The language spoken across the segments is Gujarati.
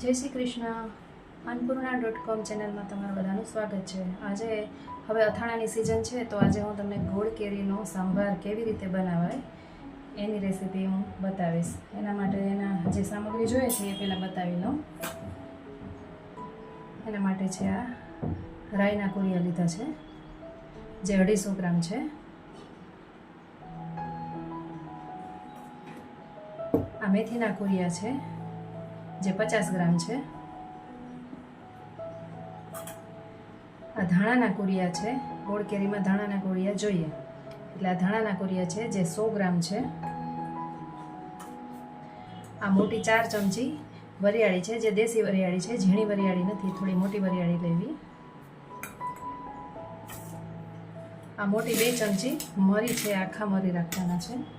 જય શ્રી કૃષ્ણ. અન્નપૂર્ણા ડોટ કોમ ચેનલમાં તમારું બધાનું સ્વાગત છે. આજે હવે અથાણાની સિઝન છે, તો આજે હું તમને ગોળ કેરીનો સંભાર કેવી રીતે બનાવાય એની રેસીપી હું બતાવીશ. એના માટે એના જે સામગ્રી જોઈએ છે એ પહેલાં બતાવી લઉં. એના માટે છે આ રાઈના કોરિયા લીધા છે, જે અઢીસો ગ્રામ છે. આ મેથીના કોરિયા છે. જે પચાસ ગ્રામ છે. આ ધાણાના કોરિયા છે. ગોળ કેરીમાં ધાણાના કોરિયા જોઈએ. એટલે આ ધાણાના કોરિયા છે જે સો ગ્રામ છે. આ મોટી ચાર ચમચી વરિયાળી છે, જે દેશી વરિયાળી છે. ઝીણી વરિયાળી નથી, થોડી મોટી વરિયાળી લેવી. આ મોટી બે ચમચી મરી છે, આખા મરી રાખવાના છે.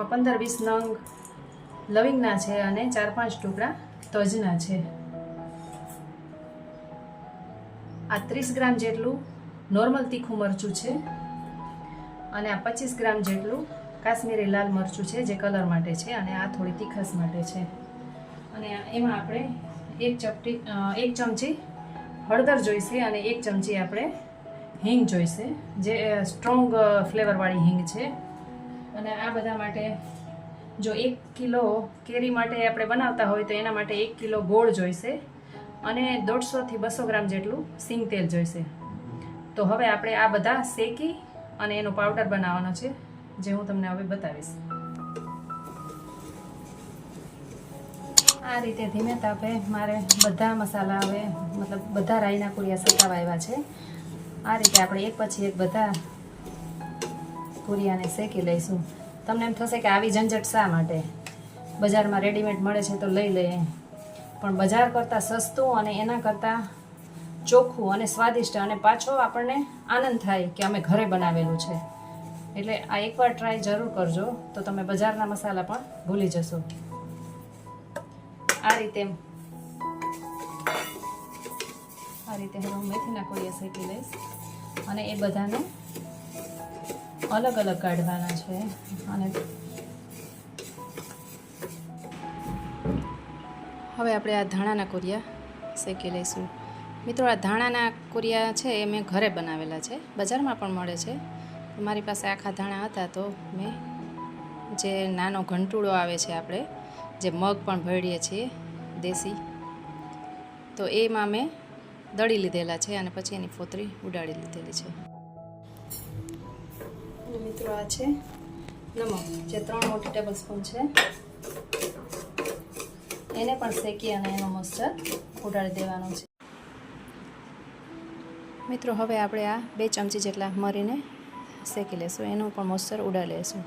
આમાં પંદર વીસ નંગ લવિંગના છે અને ચાર પાંચ ટુકડા તજના છે. આ ત્રીસ ગ્રામ જેટલું નોર્મલ તીખું મરચું છે અને આ પચીસ ગ્રામ જેટલું કાશ્મીરી લાલ મરચું છે જે કલર માટે છે અને આ થોડી તીખસ માટે છે. અને એમાં આપણે એક ચપટી એક ચમચી હળદર જોઈશે અને એક ચમચી આપણે હિંગ જોઈશે જે સ્ટ્રોંગ ફ્લેવરવાળી હિંગ છે. અને આ બધા માટે જો એક કિલો કેરી માટે આપણે બનાવતા હોય તો એના માટે એક કિલો ગોળ જોઈશે અને દોઢસોથી બસો ગ્રામ જેટલું સિંગ તેલ જોઈશે. તો હવે આપણે આ બધા શેકી અને એનો પાવડર બનાવવાનો છે, જે હું તમને હવે બતાવીશ. આ રીતે ધીમે તાપે મારે બધા મસાલા હવે, મતલબ બધા રાઈના કુરિયા સતાવા આવ્યા છે. આ રીતે આપણે એક પછી એક બધા કુરિયાને શેકી લઈશું. તમને એમ થશે કે આવી ઝંઝટ શા માટે? બજારમાં રેડીમેડ મળે છે તો લઈ લઈએ. પણ બજાર કરતાં સસ્તું અને એના કરતાં ચોખ્ખું અને સ્વાદિષ્ટ અને પાછો આપણને આનંદ થાય કે અમે ઘરે બનાવેલું છે. એટલે આ એકવાર ટ્રાય જરૂર કરજો, તો તમે બજારના મસાલા પણ ભૂલી જશો. આ રીતે આ રીતે હું મેથીના કોળિયા શેકી લઈશ. અને એ બધાને અલગ અલગ કાઢવાના છે. અને હવે આપણે આ ધાણાના કોરિયા શેકી લઈશું. મિત્રો, આ ધાણાના કોરિયા છે એ મેં ઘરે બનાવેલા છે. બજારમાં પણ મળે છે. મારી પાસે આખા ધાણા હતા તો મેં જે નાનો ઘંટુળો આવે છે આપણે, જે મગ પણ ભરીએ છીએ, દેશી, તો એમાં મેં દળી લીધેલા છે અને પછી એની ફોતરી ઉડાડી લીધેલી છે. મિત્રો આ છે. નમક જે ત્રણ મોટી ટેબલ સ્પૂન છે. એને પણ શેકી અને એનો મોસ્ટર ઉડાડી દેવાનો છે. મિત્રો, હવે આપણે આ બે ચમચી જેટલા મરીને શેકી લેશું. એનું પણ મોસ્ચર ઉડાડી લેશું.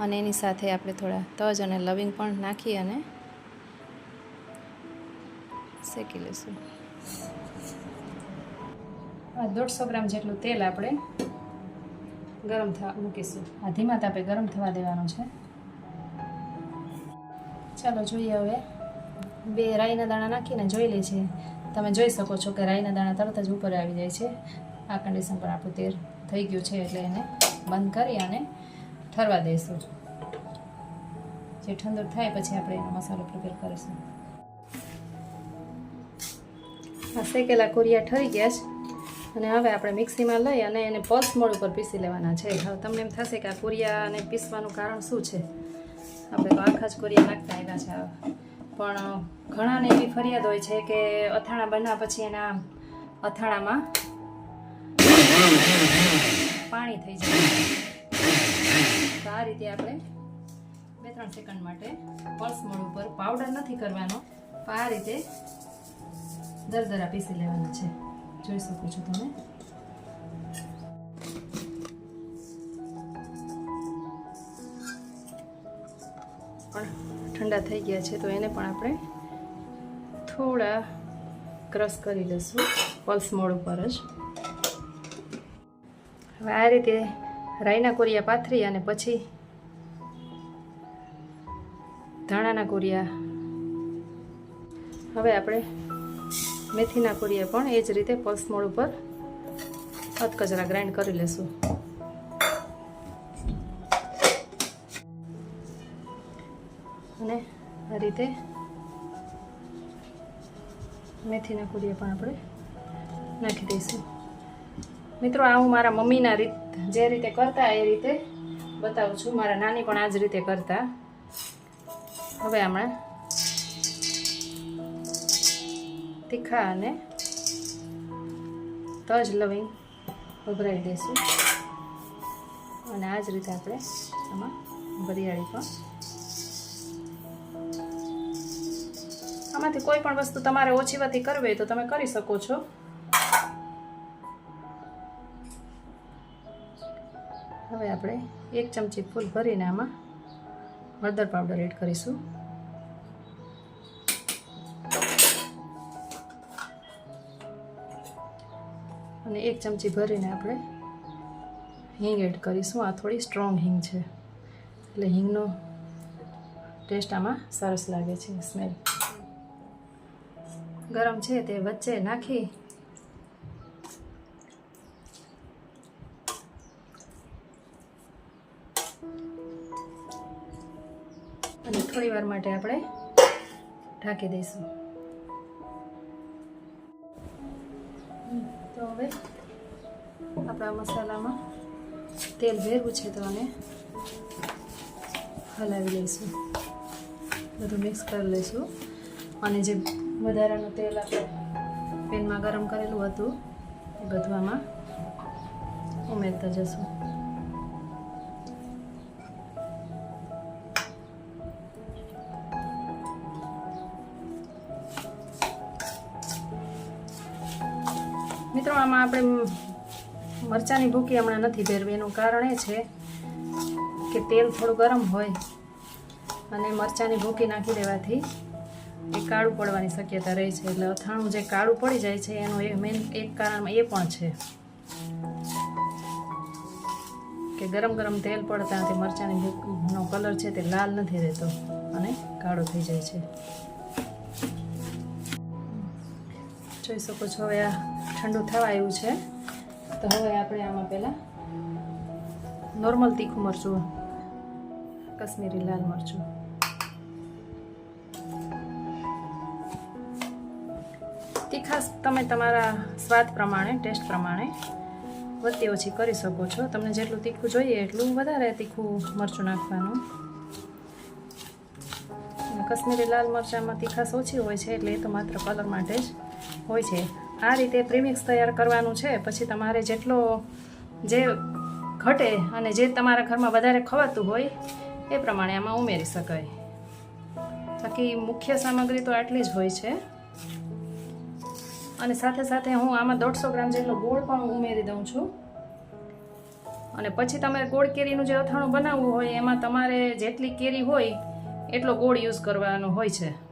અને એની સાથે આપણે થોડા તજ અને લવિંગ પણ નાખી અને શેકી લેશું. દોઢસો ગ્રામ જેટલું તેલ આપણે ગરમ થવા, મૂકીશું. આ ધીમા તાપે ગરમ થવા દેવાનું છે. ચાલો જોઈએ હવે. બે રાઈના દાણા નાખીને જોઈ લે છે. તમે જોઈ શકો છો કે રાઈના દાણા તરત જ ઉપર આવી જાય છે. આ કન્ડિશન પર આપણું તેલ થઈ ગયું છે એટલે એને બંધ કરી અને ઠરવા દઈશું. જે ઠંડુ થાય પછી આપણે એનો મસાલો પ્રિપેર કરીશું. આ શેકેલા કોરિયા ઠરી ગયા છે. અને હવે આપણે મિક્સીમાં લઈ અને એને પલ્સ મોડ ઉપર પીસી લેવાના છે. હવે તમને એમ થશે કે આ કોરિયાને પીસવાનું કારણ શું છે? આપણે તો આખા જ કોરિયા નાખતા આવ્યા છે પણ ઘણાને એવી ફરિયાદ હોય છે કે અથાણા બનાવ્યા પછી એના અથાણામાં પાણી થઈ જાય. તો આ રીતે આપણે બે ત્રણ સેકન્ડ માટે પલ્સ મોડ ઉપર પાવડર નથી કરવાનો. આ રીતે દરદરા પીસી લેવાના છે. જોઈ શકો છો તમે. પણ ઠંડા થઈ ગયા છે, તો એને પણ આપણે થોડા ક્રશ કરી લઈશું પલ્સ મોડ ઉપર જ. હવે આ રીતે રાઈના કોરિયા પાથરી અને પછી ધાણાના કોરિયા. હવે આપણે મેથીના કોરિયા પણ એ જ રીતે પલ્સ ઉપર અધકચરા ગ્રાઇન્ડ કરી લેશું. અને આ રીતે મેથીના કુડીએ પણ આપણે નાખી દઈશું. મિત્રો, આ હું મારા મમ્મીના રીત, જે રીતે કરતા એ રીતે બતાવું છું. મારા નાની પણ આ જ રીતે કરતા. હવે હમણાં તીખા અને તજ લવિંગ ઉભરાઈ દઈશું અને આ જ રીતે આપણે આમાં વરિયાળી પણ આમાંથી કોઈ પણ વસ્તુ તમારે ઓછી વધી કરવી હોય તો તમે કરી શકો છો. હવે આપણે એક ચમચી ફૂલ ભરીને આમાં હળદર પાવડર એડ કરીશું. અને એક ચમચી ભરીને આપણે હિંગ એડ કરીશું. આ થોડી સ્ટ્રોંગ હિંગ છે. એટલે હિંગનો ટેસ્ટ આમાં સરસ લાગે છે, સ્મેલ. ગરમ છે તે વચ્ચે નાખી અને થોડી વાર માટે આપણે ઢાંકી દઈશું. તો હવે આપણા મસાલામાં તેલ ભેરવું છે તો આને હલાવી લઈશું. બધું મિક્સ કરી લઈશું. અને જે વધારાનું તેલ આપણે પેનમાં ગરમ કરેલું હતું, એ બધું આમાં ઉમેરતા જશું. આમાં આપણે મરચાંની ભૂકી હમણાં નથી ભેરવી. એનું કારણ એ છે કે તેલ થોડું ગરમ હોય અને મરચાંની ભૂકી નાખી દેવાથી એ કાળું પડવાની શક્યતા રહે છે. એટલે અથાણું જે કાળું પડી જાય છે, એનું એ મેઇન એક કારણ એ પણ છે કે ગરમ ગરમ તેલ પડતા તે મરચાંની ભૂકીનો કલર છે તે લાલ નથી રહેતો અને કાળો થઈ જાય છે. જોઈ શકો છો હવે આ ઠંડુ થવા આવ્યું છે. તો હવે આપણે આમાં પહેલાં નોર્મલ તીખું મરચું, કશ્મીરી લાલ મરચું. તીખાશ તમે તમારા સ્વાદ પ્રમાણે, ટેસ્ટ પ્રમાણે વધતી ઓછી કરી શકો છો. તમને જેટલું તીખું જોઈએ એટલું વધારે તીખું મરચું નાખવાનું. કશ્મીરી લાલ મરચાંમાં તીખાશ ઓછી હોય છે એટલે એ તો માત્ર કલર માટે જ હોય છે. આ રીતે પ્રીમિક્સ તૈયાર કરવાનું છે, પછી તમારે જેટલો જે ઘટે અને જે તમારા ઘરમાં વધારે ખવાતું હોય, એ પ્રમાણે આમાં ઉમેરી શકાય. બાકી મુખ્ય સામગ્રી તો આટલી જ હોય છે. અને સાથે સાથે હું આમાં દોઢસો ગ્રામ જેટલો ગોળ પણ ઉમેરી દઉં છું. અને પછી તમારે ગોળ કેરીનું જે અથાણું બનાવવું હોય, એમાં તમારે જેટલી કેરી હોય, એટલો ગોળ યુઝ કરવાનો હોય છે.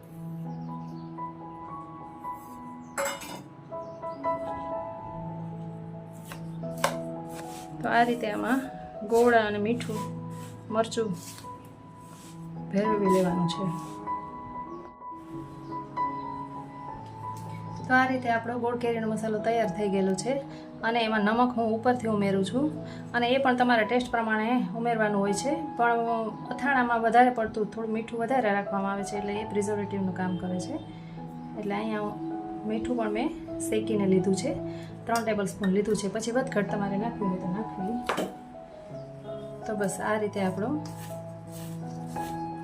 આ રીતે આમાં ગોળ અને મીઠું, મરચું ભેરવી લેવાનું છે. તો આ રીતે આપણો ગોળ કેરીનો મસાલો તૈયાર થઈ ગયેલો છે અને એમાં નમક હું ઉપરથી ઉમેરું છું. અને એ પણ તમારા ટેસ્ટ પ્રમાણે ઉમેરવાનું હોય છે. પણ અથાણામાં વધારે પડતું થોડું મીઠું વધારે રાખવામાં આવે છે એટલે એ પ્રિઝર્વેટિવનું કામ કરે છે. એટલે અહીંયા મીઠું પણ મેં શેકીને લીધું છે. ત્રણ ટેબલ સ્પૂન લીધું છે. પછી વધઘટ તમારે નાખવી હોય તો નાખવી. તો બસ આ રીતે આપણો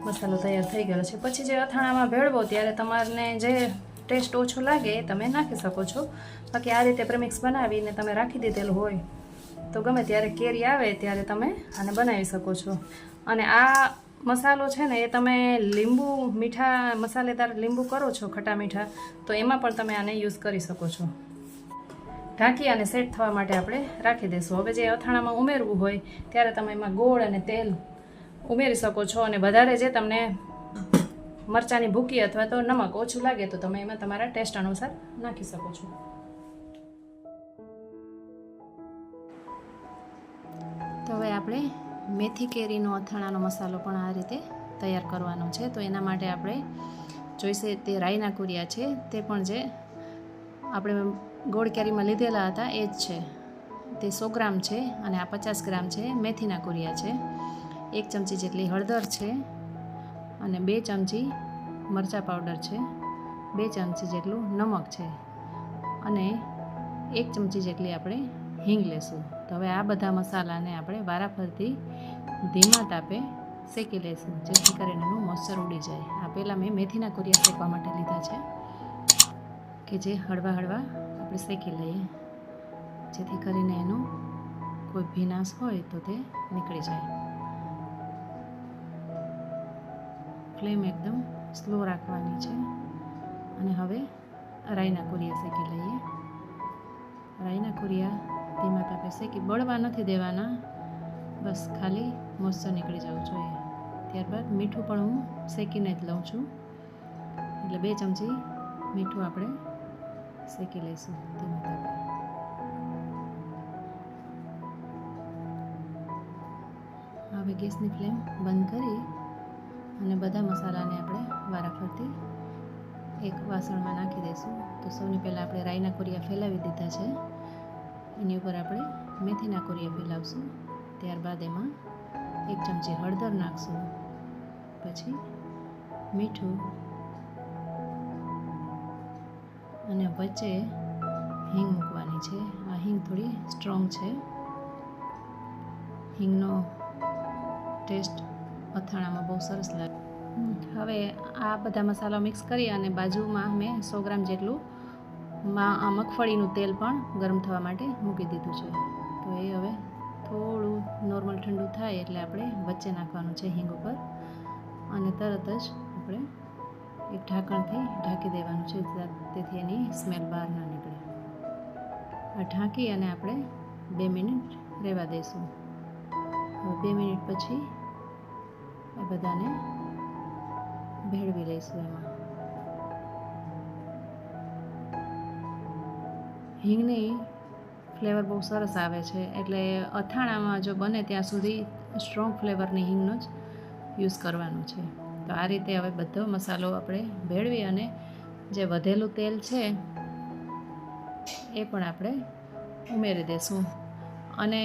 મસાલો તૈયાર થઈ ગયો છે. પછી જે અથાણામાં ભેળવો ત્યારે તમારને જે ટેસ્ટ ઓછો લાગે એ તમે નાખી શકો છો. બાકી આ રીતે પ્રેમિક્સ બનાવીને તમે રાખી દીધેલું હોય તો ગમે ત્યારે કેરી આવે ત્યારે તમે આને બનાવી શકો છો. અને આ મસાલો છે ને એ તમે લીંબુ, મીઠા મસાલેદાર લીંબુ કરો છો, ખટા મીઠા, તો એમાં પણ તમે આને યુઝ કરી શકો છો. ઢાંકી અને સેટ થવા માટે આપણે રાખી દઈશું હવે જે અથાણામાં ઉમેરવું હોય, ત્યારે તમે એમાં ગોળ અને તેલ ઉમેરી શકો છો અને વધારે જે તમને મરચાંની ભૂકી અથવા તો નમક ઓછું લાગે, તો તમે એમાં તમારા ટેસ્ટ અનુસાર નાખી શકો છો. તો હવે આપણે મેથી કેરીનો અથાણાનો મસાલો પણ આ રીતે તૈયાર કરવાનો છે. તો એના માટે આપણે જોઈશે તે રાઈના કુરિયા છે, તે પણ જે આપણે ગોળ કેરીમાં લીધેલા હતા એ જ છે. તે સો ગ્રામ છે અને આ પચાસ ગ્રામ છે મેથીના કુરિયા છે. એક ચમચી જેટલી હળદર છે અને બે ચમચી મરચાં પાવડર છે. બે ચમચી જેટલું નમક છે અને એક ચમચી જેટલી આપણે હિંગ લેશું. તો હવે આ બધા મસાલાને આપણે વારાફરતી ધીમા તાપે શેકી લઈશું, જેથી કરીને એનું મોઇસ્ચર ઉડી જાય. આ પહેલાં મેં મેથીના કોરિયા શેકવા માટે લીધા છે, કે જે હળવા હળવા આપણે શેકી લઈએ. જેથી કરીને એનો કોઈ ભીનાશ હોય તો તે નીકળી જાય. ફ્લેમ એકદમ સ્લો રાખવાની છે. અને હવે રાઈના કુરિયા શેકી લઈએ. રાઈના કુરિયા ધીમા તાપે શેકી બળવા નથી દેવાના. બસ ખાલી મોઇસ્ચર નીકળી જવું જોઈએ. ત્યારબાદ મીઠું પણ હું શેકીને જ લઉં છું. એટલે બે ચમચી મીઠું આપણે શેકી લઈશું ધીમા તાપે હવે ગેસની ફ્લેમ બંધ કરી અને બધા મસાલાને આપણે વારાફરતી એક વાસણમાં નાખી દઈશું. તો સૌથી પહેલાં આપણે રાઈના કોરિયા ફેલાવી દીધા છે. એની ઉપર આપણે મેથીના કોરિયા ફેલાવશું. ત્યારબાદ એમાં એક ચમચી હળદર નાખશું. પછી મીઠું અને વચ્ચે હિંગ મૂકવાની છે. આ હિંગ થોડી સ્ટ્રોંગ છે. હિંગનો ટેસ્ટ અથાણામાં બહુ સરસ લાગે. હવે આ બધા મસાલા મિક્સ કરી અને બાજુમાં મેં સો ગ્રામ જેટલું માં આ મગફળીનું તેલ પણ ગરમ થવા માટે મૂકી દીધું છે. તો એ હવે થોડું નોર્મલ ઠંડુ થાય એટલે આપણે વચ્ચે નાખવાનું છે હિંગ ઉપર. અને તરત જ આપણે એક ઢાંકણથી ઢાંકી દેવાનું છે તેથી એની સ્મેલ બહાર ના નીકળે. આ ઢાંકી અને આપણે બે મિનિટ રહેવા દઈશું. હવે બે મિનિટ પછી આ બધાને ભેળવી લઈશું એમાં. હિંગની ફ્લેવર બહુ સરસ આવે છે. એટલે અથાણામાં જો બને ત્યાં સુધી સ્ટ્રોંગ ફ્લેવરની હિંગનો જ યુઝ કરવાનો છે. તો આ રીતે હવે બધો મસાલો આપણે ભેળવી અને જે વધેલું તેલ છે, એ પણ આપણે ઉમેરી દઈશું અને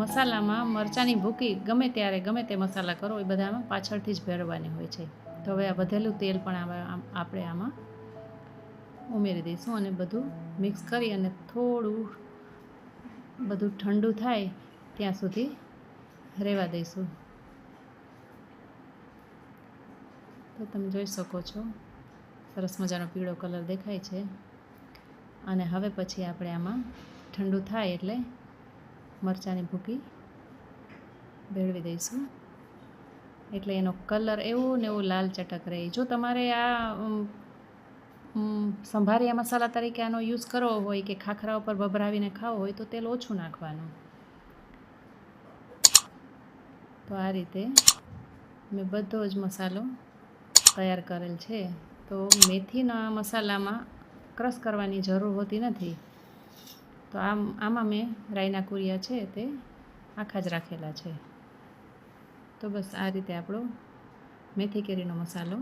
મસાલામાં મરચાંની ભૂકી ગમે ત્યારે ગમે તે મસાલા કરો, એ બધામાં પાછળથી જ ભેળવવાની હોય છે. તો હવે આ વધેલું તેલ પણ આપણે આમાં ઉમેરી દઈશું અને બધું મિક્સ કરી અને થોડું બધું ઠંડુ થાય ત્યાં સુધી રહેવા દઈશું. તો તમે જોઈ શકો છો, સરસ મજાનો પીળો કલર દેખાય છે. અને હવે પછી આપણે આમાં ઠંડુ થાય એટલે મરચાંની ભૂકી ભેળવી દઈશું. એટલે એનો કલર એવો ને એવો લાલ ચટક રહે. જો તમારે આ સંભારિયા મસાલા તરીકે આનો યુઝ કરવો હોય કે ખાખરા ઉપર ભભરાવીને ખાવો હોય તો તેલ ઓછું નાખવાનું. તો આ રીતે મેં બધો જ મસાલો તૈયાર કરેલ છે. તો મેથીના મસાલામાં ક્રશ કરવાની જરૂર હોતી નથી. તો આમ, આમાં મેં રાઈના કુરિયા છે તે આખા જ રાખેલા છે. તો બસ આ રીતે આપણો મેથી કેરીનો મસાલો